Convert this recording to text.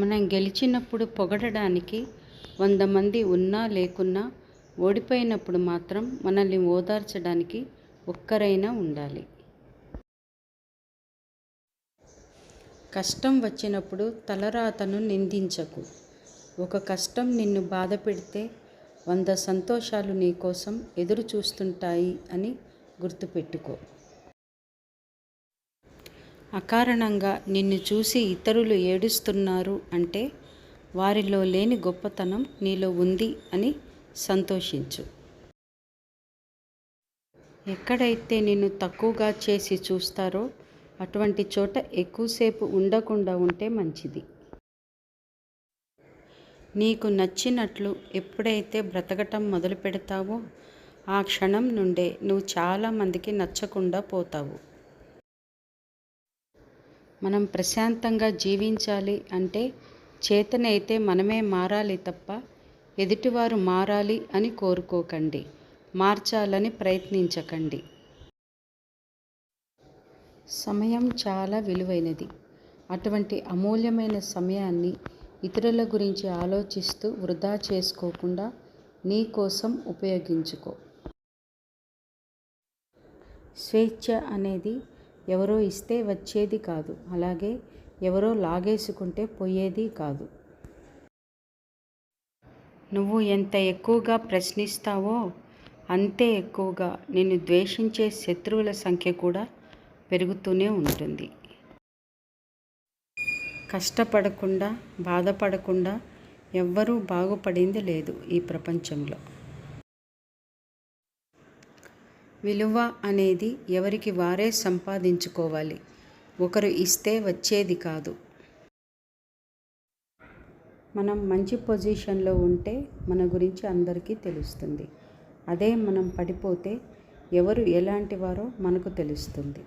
మనం గెలిచినప్పుడు పొగడడానికి వంద మంది ఉన్నా లేకున్నా ఓడిపోయినప్పుడు మాత్రం మనల్ని ఓదార్చడానికి ఒక్కరైనా ఉండాలి. కష్టం వచ్చినప్పుడు తలరాతను నిందించకు. ఒక కష్టం నిన్ను బాధ పెడితే వంద సంతోషాలు నీకోసం ఎదురు చూస్తుంటాయి అని గుర్తుపెట్టుకో. అకారణంగా నిన్ను చూసి ఇతరులు ఏడుస్తున్నారు అంటే వారిలో లేని గొప్పతనం నీలో ఉంది అని సంతోషించు. ఎక్కడైతే నిన్ను తక్కువగా చేసి చూస్తారో అటువంటి చోట ఎక్కువసేపు ఉండకుండా ఉంటే మంచిది. నీకు నచ్చినట్లు ఎప్పుడైతే బ్రతకటం మొదలు పెడతావో ఆ క్షణం నుండే నువ్వు చాలామందికి నచ్చకుండా పోతావు. మనం ప్రశాంతంగా జీవించాలి అంటే చేతనైతే మనమే మారాలి తప్ప ఎదుటివారు మారాలి అని కోరుకోకండి. మార్చాలని ప్రయత్నించకండి. సమయం చాలా విలువైనది. అటువంటి అమూల్యమైన సమయాన్ని ఇతరుల గురించి ఆలోచిస్తూ వృధా చేసుకోకుండా నీ కోసం ఉపయోగించుకో. స్వేచ్ఛ అనేది ఎవరో ఇస్తే వచ్చేది కాదు. అలాగే ఎవరో లాగేసుకుంటే పోయేది కాదు. నువ్వు ఎంత ఎక్కువగా ప్రశ్నిస్తావో అంతే ఎక్కువగా నిన్ను ద్వేషించే శత్రువుల సంఖ్య కూడా పెరుగుతూనే ఉంటుంది. కష్టపడకుండా బాధపడకుండా ఎవ్వరూ బాగుపడింది లేదు ఈ ప్రపంచంలో. విలువ అనేది ఎవరికి వారే సంపాదించుకోవాలి. ఒకరు ఇస్తే వచ్చేది కాదు. మనం మంచి పొజిషన్లో ఉంటే మన గురించి అందరికీ తెలుస్తుంది. అదే మనం పడిపోతే ఎవరు ఎలాంటి వారో మనకు తెలుస్తుంది.